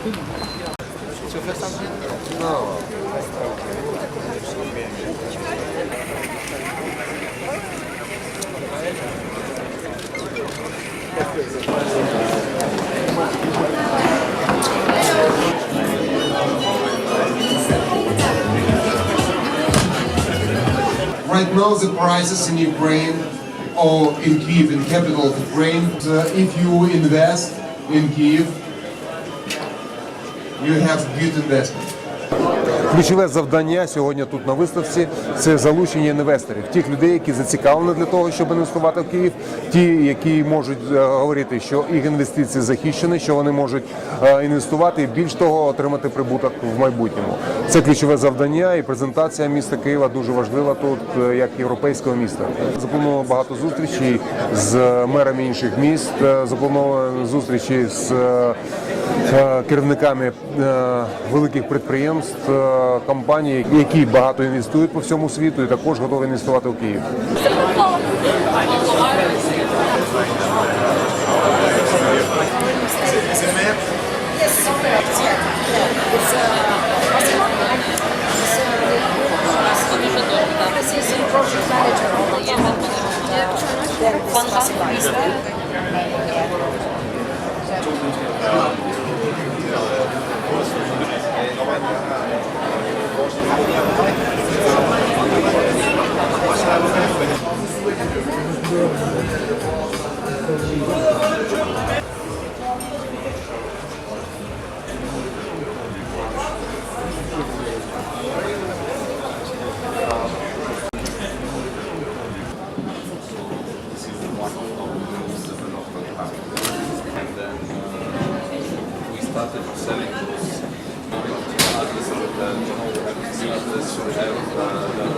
Right now, the prices in Ukraine or in Kiev, in capital of Ukraine, uh, if you invest in Kiev, you. Ключове завдання сьогодні тут на виставці це залучення інвесторів, тих людей, які зацікавлені для того, щоб інвестувати в Київ, ті, які можуть е, говорити, що їх інвестиції захищені, що вони можуть е, інвестувати і більш того отримати прибуток в майбутньому. Це ключове завдання, і презентація міста Києва дуже важлива тут, е, як європейського міста. Заплановано багато зустрічей з мерами інших міст, е, заплановано зустрічі з е, керівниками великих підприємств, компаній, які багато інвестують по всьому світу, і також готові інвестувати у Київ. Banka. Started selling those. Uh, this is the, know, we